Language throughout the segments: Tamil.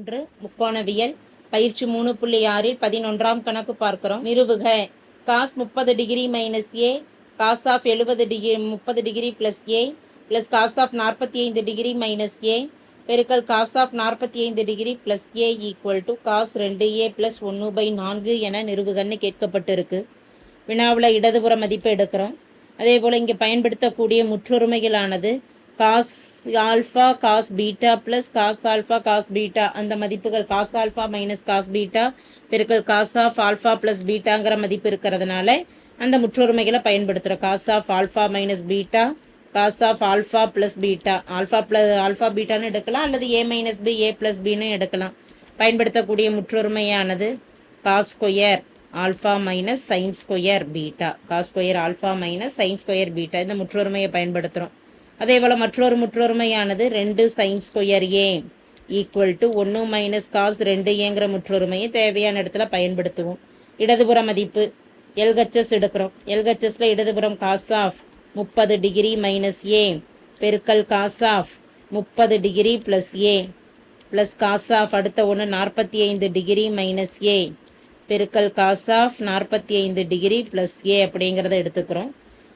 மூன்று முக்கோணவியல் பயிற்சி மூணு புள்ளி ஆறில் பதினொன்றாம் கணக்கு பார்க்கிறோம். நிறுவுக. காஸ் முப்பது degree minus A cos of எழுபது டிகிரி முப்பது degree plus A plus cos of நாற்பத்தி ஐந்து டிகிரி மைனஸ் ஏ பெருக்கல் காஸ் ஆஃப் நாற்பத்தி ஐந்து degree plus A equal to cos ரெண்டு ஏ ப்ளஸ் ஒன்று பை நான்கு என நிறுவுகன்னு கேட்கப்பட்டிருக்கு. வினாவில் இடதுபுற மதிப்பு எடுக்கிறோம். அதே போல் இங்கே பயன்படுத்தக்கூடிய முற்றொருமைகளானது cos alpha cos beta plus cos alpha cos beta. அந்த மதிப்புகள் cos alpha minus cos beta பெருக்கல் காஸ் ஆஃப் ஆல்ஃபா ப்ளஸ் பீட்டாங்கிற மதிப்பு இருக்கிறதுனால அந்த முற்றொருமைகளை பயன்படுத்துகிறோம் cos of alpha minus beta cos of alpha plus beta. Alpha plus alpha பீட்டான்னு எடுக்கலாம் அல்லது A minus B A plus பின்னு எடுக்கலாம். பயன்படுத்தக்கூடிய முற்றொருமையானது cos square alpha minus sine square beta. Cos square alpha minus sine square beta. இந்த முற்றொருமையை பயன்படுத்துகிறோம் அதே போல் மற்றொரு முற்றொருமையானது ரெண்டு sine square A equal to ஒன்று மைனஸ் காஸ் ரெண்டு ஏங்கிற முற்றொருமையை தேவையான இடத்துல பயன்படுத்துவோம். இடதுபுற மதிப்பு எல்ஹெச்எஸ் எடுக்கிறோம். எல்ஹெச்எஸில் இடதுபுறம் காஸ் ஆஃப் முப்பது டிகிரி மைனஸ் ஏ பெருக்கல் காஸ் ஆஃப் முப்பது degree plus A plus cos of அடுத்த ஒன்று நாற்பத்தி ஐந்து டிகிரி மைனஸ் ஏ பெருக்கல் காஸ் ஆஃப் நாற்பத்தி ஐந்து டிகிரி ப்ளஸ் ஏ அப்படிங்கிறத எடுத்துக்கிறோம்.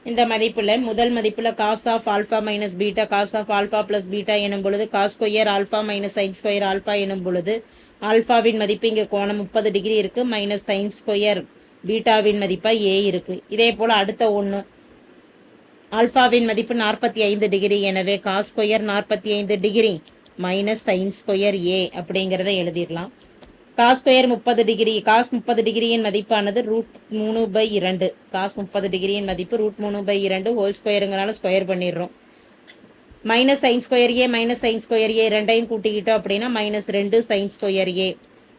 இந்த மதிப்பில் முதல் மதிப்பில் cos of alpha minus beta cos of alpha plus beta எனும் பொழுது cos square alpha minus sine square alpha எனும் பொழுது ஆல்ஃபாவின் மதிப்பு இங்கே கோணம் முப்பது டிகிரி இருக்குது மைனஸ் சைன் ஸ்கொயர் பீட்டாவின் மதிப்பாக ஏ இருக்குது இதே போல் அடுத்த ஒன்று ஆல்ஃபாவின் மதிப்பு நாற்பத்தி ஐந்து டிகிரி எனவே காஸ் ஸ்கொயர் நாற்பத்தி ஐந்து degree minus sine square A அப்படிங்கிறத எழுதிடலாம். காஸ் ஸ்கொயர் முப்பது டிகிரி காஸ் முப்பது டிகிரியின் மதிப்பானது ரூட் மூணு பை இரண்டு. காஸ் முப்பது டிகிரியின் மதிப்பு ரூட் மூணு பை இரண்டு ஹோல் ஸ்கொயருங்கிறனால ஸ்கொயர் பண்ணிடுறோம். Minus sine square A minus sine square A ரெண்டையும் கூட்டிக்கிட்டோம் அப்படின்னா மைனஸ் ரெண்டு sine square A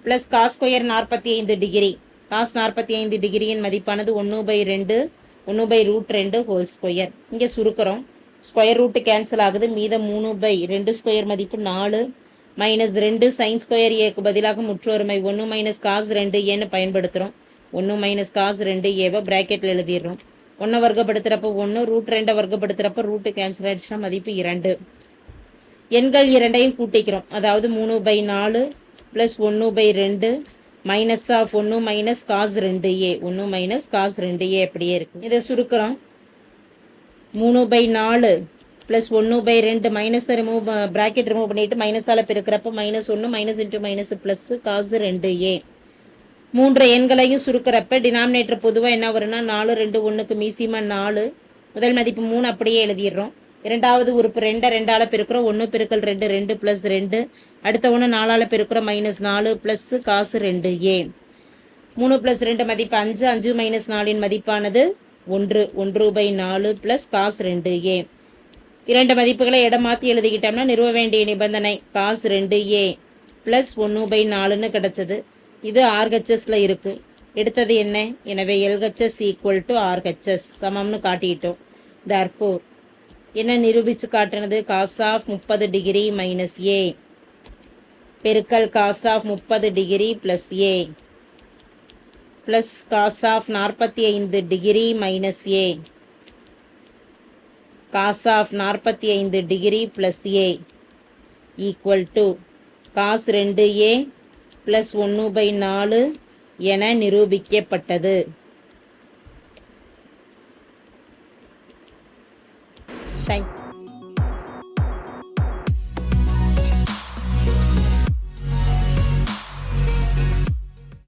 plus cos square நாற்பத்தி ஐந்து டிகிரி. காஸ் நாற்பத்தி ஐந்து டிகிரியின் மதிப்பானது ஒன்று பை ரெண்டு ஒன்று பை ரூட் ரெண்டு ஹோல் ஸ்கொயர் இங்கே சுருக்கிறோம். ஸ்கொயர் ரூட்டு கேன்சல் ஆகுது. மீதம் மூணு பை ரெண்டு ஸ்கொயர் மதிப்பு நாலு. மைனஸ் ரெண்டு சைன் ஸ்கொயர் ஏக்கு பதிலாக முற்றொருமை ஒன்று மைனஸ் காஸ் ரெண்டு ஏன்னு பயன்படுத்துகிறோம் ஒன்று மைனஸ் காஸ் ரெண்டு ஏவை ப்ராக்கெட்டில் எழுதிடுறோம். ஒன்றை வர்க்கப்படுத்துகிறப்ப ஒன்று ரூட் ரெண்டை வர்க்கப்படுத்துகிறப்ப ரூட்டு கேன்சல் ஆயிடுச்சுன்னா மதிப்பு இரண்டு. எண்கள் இரண்டையும் கூட்டிக்கிறோம். அதாவது மூணு பை நாலு ப்ளஸ் ஒன்று பை ரெண்டு மைனஸ் ஆஃப் ஒன்று மைனஸ் காஸ் ரெண்டு ஏ ஒன்று மைனஸ் காஸ் ரெண்டு ஏ அப்படியே இருக்கும். இதை சுருக்கிறோம். மூணு பை நாலு ப்ளஸ் ஒன்று பை ரெண்டு மைனஸை ரிமூவ் ப்ராக்கெட் ரிமூவ் பண்ணிவிட்டு மைனஸால் பெருக்கிறப்ப மைனஸ் ஒன்று minus into minus plus cos ரெண்டு ஏ மூன்று எண்களையும் சுருக்கிறப்ப டினாமினேட்டர் பொதுவாக என்ன வரும்னா நாலு ரெண்டு ஒன்றுக்கு மீசிமம் நாலு. முதல் மதிப்பு மூணு அப்படியே எழுதிடுறோம். இரண்டாவது உறுப்பு ரெண்டை ரெண்டால் பெருக்கிறோம். ஒன்று பெருக்கல் ரெண்டு ரெண்டு ப்ளஸ் ரெண்டு. அடுத்த ஒன்று நாலால் பெருக்கிறோம். மைனஸ் நாலு ப்ளஸ் காசு ரெண்டு ஏ மூணு ப்ளஸ் ரெண்டு மதிப்பு அஞ்சு. அஞ்சு மைனஸ் நாலின் மதிப்பானது ஒன்று. ஒன்று பை நாலு ப்ளஸ் காசு ரெண்டு ஏ இரண்டு மதிப்புகளை இடம் மாற்றி எழுதிக்கிட்டோம்னா நிறுவ வேண்டிய நிபந்தனை. காஸ் ரெண்டு ஏ. ப்ளஸ் ஒன்று பை நாலுன்னு கிடச்சது. இது ஆர்ஹெச்எஸில் இருக்குது எடுத்தது என்ன? எனவே எல்ஹெச்எஸ் ஈக்குவல் டு ஆர்ஹெச்எஸ். சமம்னு காட்டிக்கிட்டோம் தேர் ஃபோர் என்ன நிரூபித்து காட்டினது? காஸ் ஆஃப் முப்பது டிகிரி மைனஸ் ஏ. பெருக்கல் காஸ் ஆஃப் முப்பது degree plus A. Plus cos of நாற்பத்தி ஐந்து degree minus A. Cos of நாற்பத்தி ஐந்து degree plus A equal to cos ரெண்டு ஏ ப்ளஸ் ஒன்று பை நாலு என நிரூபிக்கப்பட்டது. தேங்க்